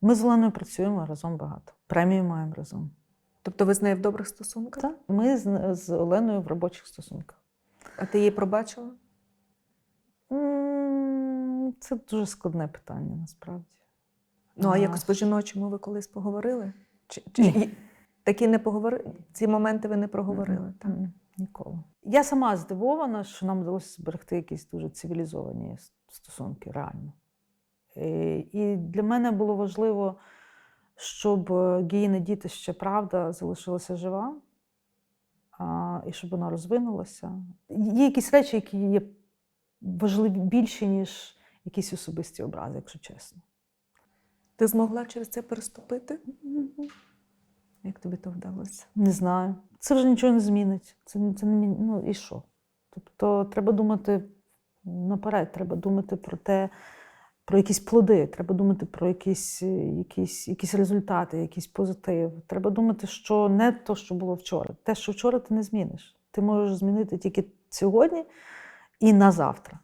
Ми з Оленою працюємо разом багато. Премію маємо разом. Тобто ви з нею в добрих стосунках? Так, ми з, з Оленою в робочих стосунках. А ти її пробачила? Це дуже складне питання насправді. Ну, а А, якось по-жіночому ви колись поговорили? Чи, чи Ні. такі не поговорили? Ці моменти ви не проговорили? Так? М, Ніколи. Я сама здивована, що нам вдалося зберегти якісь дуже цивілізовані стосунки, реально. І, і для мене було важливо, щоб е, Гіїна діти ще правда залишилася жива, і щоб вона розвинулася. Є якісь речі, які є важливі більші, ніж якісь особисті образи, якщо чесно. Ти змогла через це переступити? Як тобі то вдалося? Не знаю. Це вже нічого не змінить. Це, це не ну і що? Тобто треба думати наперед, треба думати про те, про якісь плоди, треба думати про якісь, е, якісь, якісь результати, якийсь позитив. Треба думати, що не то, що було вчора. Те, що вчора ти не зміниш. Ти можеш змінити тільки сьогодні і на завтра.